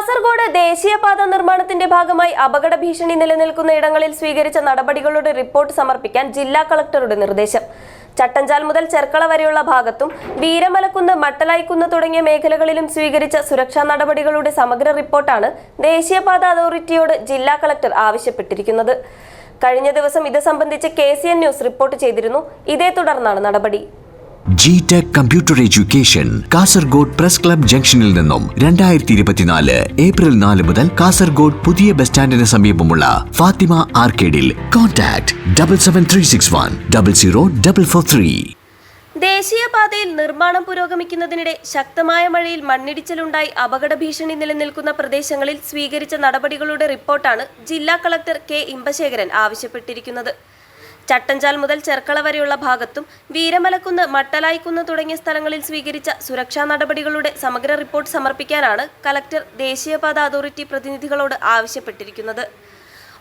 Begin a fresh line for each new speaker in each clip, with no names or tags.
കാസർഗോഡ് ദേശീയപാത നിർമ്മാണത്തിന്റെ ഭാഗമായി അപകട ഭീഷണി നിലനിൽക്കുന്ന ഇടങ്ങളിൽ സ്വീകരിച്ച നടപടികളുടെ റിപ്പോർട്ട് സമർപ്പിക്കാൻ ജില്ലാ കളക്ടറുടെ നിർദ്ദേശം. ചട്ടഞ്ചാൽ മുതൽ ചെർക്കള വരെയുള്ള ഭാഗത്തും വീരമലക്കുന്ന് മട്ടലായിക്കുന്ന് തുടങ്ങിയ മേഖലകളിലും സ്വീകരിച്ച സുരക്ഷാ നടപടികളുടെ സമഗ്ര റിപ്പോർട്ടാണ് ദേശീയപാത അതോറിറ്റിയോട് ജില്ലാ കളക്ടർ ആവശ്യപ്പെട്ടിരിക്കുന്നത്. കഴിഞ്ഞ ദിവസം ഇത് സംബന്ധിച്ച് കെ ന്യൂസ് റിപ്പോർട്ട് ചെയ്തിരുന്നു. ഇതേ തുടർന്നാണ് നടപടി.
G tech computer education Kasaragod press club ജംഗ്ഷനിൽ നിന്നും രണ്ടായിരത്തി ഇരുപത്തിനാല് ഏപ്രിൽ നാല് മുതൽ കാസർഗോഡ് പുതിയ ബസ് സ്റ്റാൻഡിന് സമീപമുള്ള Fathima ആർക്കേഡിൽ. Contact double seven three six one double zero double four three
ദേശീയപാതയിൽ നിർമ്മാണം പുരോഗമിക്കുന്നതിനിടെ ശക്തമായ മഴയിൽ മണ്ണിടിച്ചിലുണ്ടായി അപകട ഭീഷണി നിലനിൽക്കുന്ന പ്രദേശങ്ങളിൽ സ്വീകരിച്ച നടപടികളുടെ റിപ്പോർട്ടാണ് ജില്ലാ കളക്ടർ കെ ഇമ്പശേഖരൻ ആവശ്യപ്പെട്ടിരിക്കുന്നത്. ചട്ടഞ്ചാൽ മുതൽ ചെർക്കള വരെയുള്ള ഭാഗത്തും വീരമലക്കുന്ന് മട്ടലായിക്കുന്ന് തുടങ്ങിയ സ്ഥലങ്ങളിൽ സ്വീകരിച്ച സുരക്ഷാ നടപടികളുടെ സമഗ്ര റിപ്പോർട്ട് സമർപ്പിക്കാനാണ് കലക്ടർ ദേശീയപാത അതോറിറ്റി പ്രതിനിധികളോട് ആവശ്യപ്പെട്ടിരിക്കുന്നത്.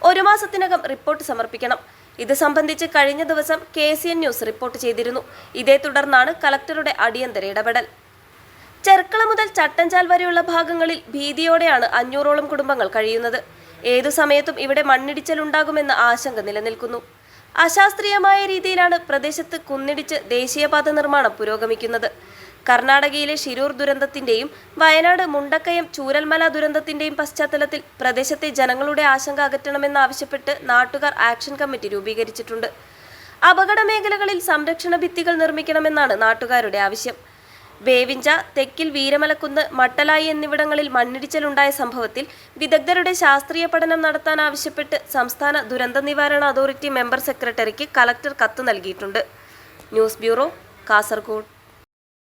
ഒരു മാസത്തിനകം റിപ്പോർട്ട് സമർപ്പിക്കണം. ഇത് സംബന്ധിച്ച് കഴിഞ്ഞ ദിവസം കെ ന്യൂസ് റിപ്പോർട്ട് ചെയ്തിരുന്നു. ഇതേ തുടർന്നാണ് കലക്ടറുടെ അടിയന്തര ഇടപെടൽ. ചെർക്കള മുതൽ ചട്ടഞ്ചാൽ വരെയുള്ള ഭാഗങ്ങളിൽ ഭീതിയോടെയാണ് അഞ്ഞൂറോളം കുടുംബങ്ങൾ കഴിയുന്നത്. ഏതു സമയത്തും ഇവിടെ മണ്ണിടിച്ചിലുണ്ടാകുമെന്ന ആശങ്ക നിലനിൽക്കുന്നു. അശാസ്ത്രീയമായ രീതിയിലാണ് പ്രദേശത്ത് കുന്നിടിച്ച് ദേശീയപാത നിർമ്മാണം പുരോഗമിക്കുന്നത്. കർണാടകയിലെ ഷിരൂർ ദുരന്തത്തിന്റെയും വയനാട് മുണ്ടക്കയം ചൂരൽമല ദുരന്തത്തിന്റെയും പശ്ചാത്തലത്തിൽ പ്രദേശത്തെ ജനങ്ങളുടെ ആശങ്ക അകറ്റണമെന്നാവശ്യപ്പെട്ട് നാട്ടുകാർ ആക്ഷൻ കമ്മിറ്റി രൂപീകരിച്ചിട്ടുണ്ട്. അപകട മേഖലകളിൽ സംരക്ഷണ ഭിത്തികൾ നിർമ്മിക്കണമെന്നാണ് നാട്ടുകാരുടെ ആവശ്യം. വേവിഞ്ച തെക്കിൽ വീരമലക്കുന്ന് മട്ടലായി എന്നിവിടങ്ങളിൽ മണ്ണിടിച്ചിലുണ്ടായ സംഭവത്തിൽ വിദഗ്ധരുടെ ശാസ്ത്രീയ പഠനം നടത്താൻ ആവശ്യപ്പെട്ട് സംസ്ഥാന ദുരന്ത നിവാരണ അതോറിറ്റി മെമ്പർ സെക്രട്ടറിക്ക് കലക്ടർ കത്ത് നൽകിയിട്ടുണ്ട്. News bureau Kasaragod.